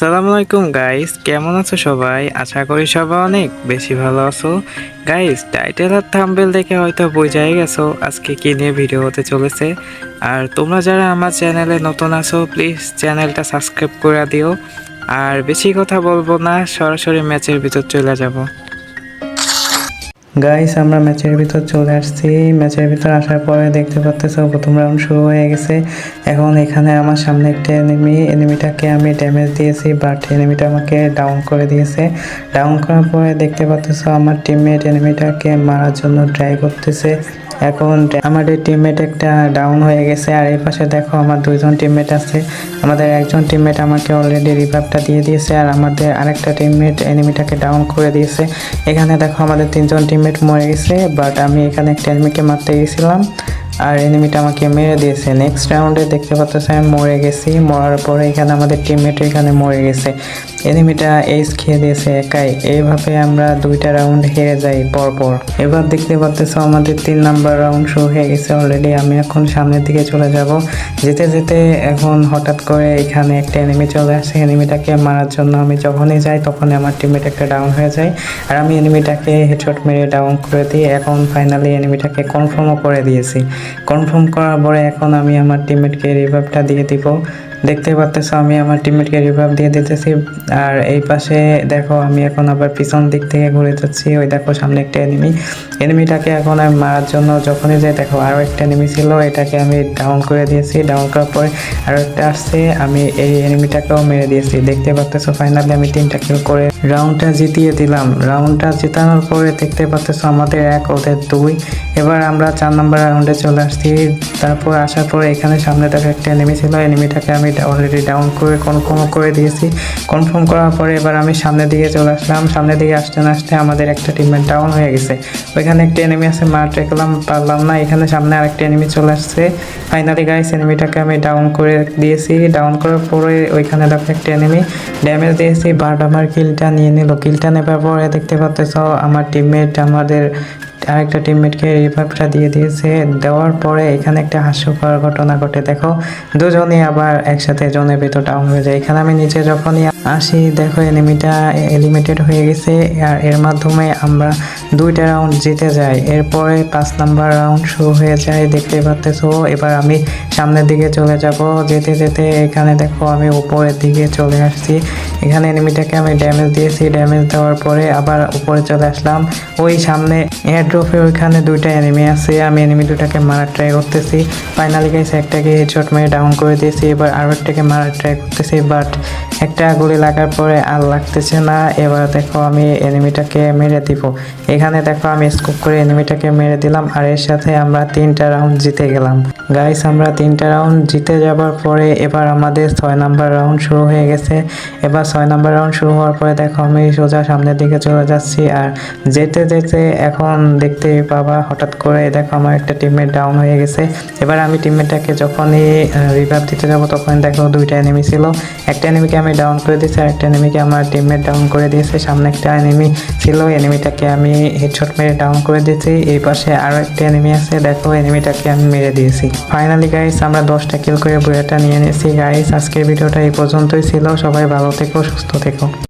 আসসালামু আলাইকুম গাইস কেমন আছো সবাই? আশা করি সবাই অনেক বেশি ভালো আছো। গাইস টাইটেল আর থাম্বেল দেখে হয়তো বোঝাই গেছো আজকে কী নিয়ে ভিডিও হতে চলেছে। আর তোমরা যারা আমার চ্যানেলে নতুন আছো প্লিজ চ্যানেলটা সাবস্ক্রাইব করে দিও। আর বেশি কথা বলব না, সরাসরি ম্যাচের ভিতর চলে যাব। গাইস আমরা ম্যাচের ভিতর চলে আসছি। ম্যাচের ভিতর আসার পরে দেখতে পাচ্তেছো প্রথম রাউন্ড শুরু হয়ে গেছে। এখন এখানে আমার সামনে একটা এনিমি এনিমিটাকে আমি ড্যামেজ দিয়েছি বাট এনিমিটা আমাকে ডাউন করে দিয়েছে। ডাউন করার পরে দেখতে পাচ্তেছো আমার টিমমেট এনিমিটাকে মারার জন্য ট্রাই করতেছে। এখন আমাদের টিমমেট একটা ডাউন হয়ে গেছে, আর এই পাশে দেখো আমার দুইজন টিমমেট আছে। আমাদের একজন টিমমেট আমাকে অলরেডি রিভাইভটা দিয়ে দিয়েছে, আর আমাদের আরেকটা টিমমেট এনিমিটাকে ডাউন করে দিয়েছে। এখানে দেখো আমাদের তিনজন টিমমেট মরে গেছে বাট আমি এখানে একটা এনিমিকে মারতে গেছিলাম। আর এনিমিটা আমাকে মেরে দিয়েছে। নেক্সট রাউন্ডে দেখতে পাচ্ছি আমি মরে গেছি। মরার পরে এখানে আমাদের টিমমেট এখানে মরে গেছে। এনিমিটা এইস খেয়ে দিয়েছে একাই। এইভাবে আমরা দুইটা রাউন্ড হেরে যাই পরপর। এবার দেখতে পাচ্তেছো আমাদের তিন নাম্বার রাউন্ড শুরু হয়ে গেছে অলরেডি আমি এখন সামনের দিকে চলে যাব। যেতে যেতে এখন হঠাৎ করে এখানে একটা এনিমি চলে আসে। এনিমিটাকে মারার জন্য আমি যখনই যাই তখনই আমার টিমমেট একটা ডাউন হয়ে যায়। আর আমি এনিমিটাকে হেডশট মেরে ডাউন করে দিই। এখন ফাইনালি এনিমিটাকে কনফার্মও করে দিয়েছি। কনফার্ম করার পরে এখন আমি আমার টিমমেটকে রিভাইভটা দিয়ে দিব। দেখতে পাচ্তেছো আমি আমার টিমমেটকে রিভাইভ দিয়ে দিতেছি। আর এই পাশে দেখো, আমি এখন আবার পিছন দিক থেকে ঘুরে যাচ্ছি। ওই দেখো, সামনে একটা এনিমি এনিমিটাকে এখন আমি মারার জন্য যখনই যাই, দেখো আরও একটা এনিমি ছিল। এটাকে আমি ডাউন করে দিয়েছি। ডাউন করার পরে আরও একটা আসছে। আমি এই এনিমিটাকেও মেরে দিয়েছি। দেখতে পাচ্তেছো ফাইনালি আমি তিনটা কিল করে রাউন্ডটা জিতিয়ে দিলাম। রাউন্ডটা জেতানোর পরে দেখতে পাচ্তেছো আমাদের এক, ওদের দুই। এবার আমরা চার নম্বর রাউন্ডে চলে আসছি। তারপর আসার পরে এখানে সামনে দেখো একটা এনিমি ছিল। এনিমিটাকে আমি অলরেডি ডাউন করে কনফার্ম করে দিয়েছি। কনফার্ম করার পরে এবার আমি সামনের দিকে চলে আসলাম। সামনের দিকে আসতে না আসতে আমাদের একটা টিমমেট ডাউন হয়ে গেছে। ওইখানে একটা এনিমি আছে মার ট্রেকলাম পারলাম না। এখানে সামনে আরেকটা এনিমি চলে আসছে। ফাইনালি গাইস এনিমিটাকে আমি ডাউন করে দিয়েছি। ডাউন করার পরে ওইখানে দেখো একটা এনিমি ড্যামেজ দিয়েছি। বাট আমার কিলটা নিয়ে নিল। কিলটা নেবার পরে দেখতে পাচ্তেছ আমার টিমমেট আমাদের আরেকটা টিমমেটকে রিভাইভটা দিয়ে দিয়েছে। দেওয়ার পরে এখানে একটা হাস্যকর ঘটনা ঘটে। দেখো, দুজনই আবার একসাথে জনের ভিতর ডাউন হয়ে যায়। এখানে আমি নিচে যখনই আসি, দেখো এনিমিটা এলিমিটেড হয়ে গেছে। আর এর মাধ্যমে আমরা দুইটা রাউন্ড জিতে যাই। এরপরে পাঁচ নাম্বার রাউন্ড শুরু হয়ে যায়, দেখতে পাচ্তেছো এবার আমি সামনের দিকে চলে যাব। যেতে যেতে এখানে দেখো, আমি উপরের দিকে চলে আসছি। এখানে এনিমিটাকে আমি ড্যামেজ দিয়েছি। ড্যামেজ দেওয়ার পরে আবার উপরে চলে আসলাম। ওই সামনে এয়ারড্রপে ওইখানে দুইটা এনিমি আছে। আমি এনিমি দুটাকে মারার ট্রাই করতেছি। ফাইনালি গাইছে একটাকে হেডশট মেরে ডাউন করে দিয়েছি। এবার আরও একটাকে মারার ট্রাই করতেছি। বাট একটা গুলি লাগার পরে আর লাগতেছে না। এবার দেখো আমি এনিমিটাকে মেরে দিব। এখানে দেখো আমি স্কোপ করে এনিমিটাকে মেরে দিলাম আর এর সাথে আমরা তিনটা রাউন্ড জিতে গেলাম। গাইস আমরা তিনটা রাউন্ড জিতে যাবার পরে এবার আমাদের ছয় নাম্বার রাউন্ড শুরু হয়ে গেছে। এবার ছয় নাম্বার রাউন্ড শুরু হওয়ার পরে দেখো আমি সোজা সামনের দিকে চলে যাচ্ছি আর যেতে যেতে এখন দেখতে পাবা হঠাৎ করে দেখো আমার একটা টিমমেট ডাউন হয়ে গেছে। এবার আমি টিমমেটটাকে যখনই রিভাইভ দিতে যাব তখন দেখো দুইটা এনিমি ছিল। একটা এনিমিকে আমি ডাউন করে দিয়েছি, আর একটা এনিমিকে আমার টিমমেট ডাউন করে দিয়েছে। সামনে একটা এনিমি ছিল এনিমিটাকে আমি হেডশট মেরে ডাউন করে দিয়েছি। এই পাশে আরও একটা এনিমি আছে, দেখো এনিমিটাকে আমি মেরে দিয়েছি। ফাইনালি গাইস আমরা দশটা কিল করে বইয়াটা নিয়ে নিয়েছি। গাইস আজকের ভিডিওটা এই পর্যন্তই ছিল। সবাই ভালো থেকো, সুস্থ থেকো।